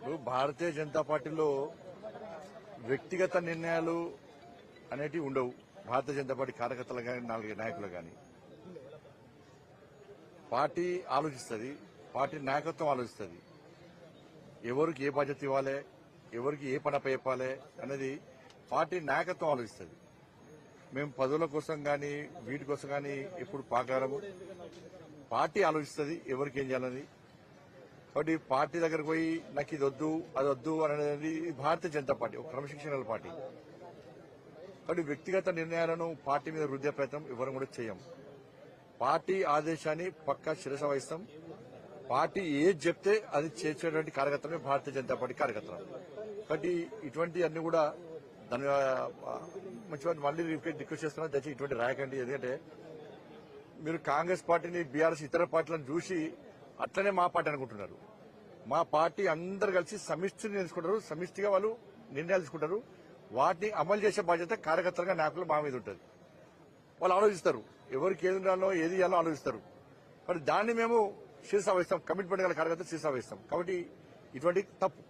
ఇప్పుడు భారతీయ జనతా పార్టీలో వ్యక్తిగత నిర్ణయాలు అనేటివి ఉండవు. భారతీయ జనతా పార్టీ కార్యకర్తలు కానీ నాలుగు నాయకులు కానీ పార్టీ ఆలోచిస్తుంది. పార్టీ నాయకత్వం ఆలోచిస్తుంది. ఎవరికి ఏ బాధ్యత ఇవ్వాలి ఎవరికి ఏ పని చెప్పాలి అనేది పార్టీ నాయకత్వం ఆలోచిస్తుంది. మేము పదవుల కోసం కానీ వీటి కోసం కానీ ఎప్పుడు పాకారము పార్టీ ఆలోచిస్తుంది ఎవరికి ఏం చేయాలని కాబట్టి పార్టీ దగ్గరకు పోయి నాకు ఇది వద్దు అది వద్దు అనేది భారతీయ జనతా పార్టీ ఒక క్రమశిక్షణ పార్టీ. కాబట్టి వ్యక్తిగత నిర్ణయాలను పార్టీ మీద వృద్ధి ప్రయత్నం ఎవరు కూడా చేయం. పార్టీ ఆదేశాన్ని పక్కా శిరస వహిస్తాం. పార్టీ ఏది చెప్తే అది చేసేటువంటి కార్యకర్తమే భారతీయ జనతా పార్టీ కార్యకర్తలు. కాబట్టి ఇటువంటి అన్ని కూడా దాని మంచి మళ్ళీ రిక్వెస్ట్ చేస్తున్నా దయచేసి ఇటువంటి రాయకండి. ఎందుకంటే మీరు కాంగ్రెస్ పార్టీని బీఆర్ఎస్ ఇతర పార్టీలను చూసి అట్లనే మా పార్టీ అనుకుంటున్నారు. మా పార్టీ అందరు కలిసి సమిష్టిని తీసుకుంటారు సమిష్టిగా వాళ్ళు నిర్ణయాలు తీసుకుంటారు. వాటిని అమలు చేసే బాధ్యత కార్యకర్తలుగా నాయకులు మా మీద ఉంటుంది. వాళ్ళు ఆలోచిస్తారు. ఎవరికి ఏది ఉండాలో ఏది ఇవ్వాలో ఆలోచిస్తారు. మరి దాన్ని మేము శిరస వహిస్తాం కమిట్మెంట్ గల కార్యకర్త శిరస వహిస్తాం కాబట్టి ఇటువంటి తప్పు.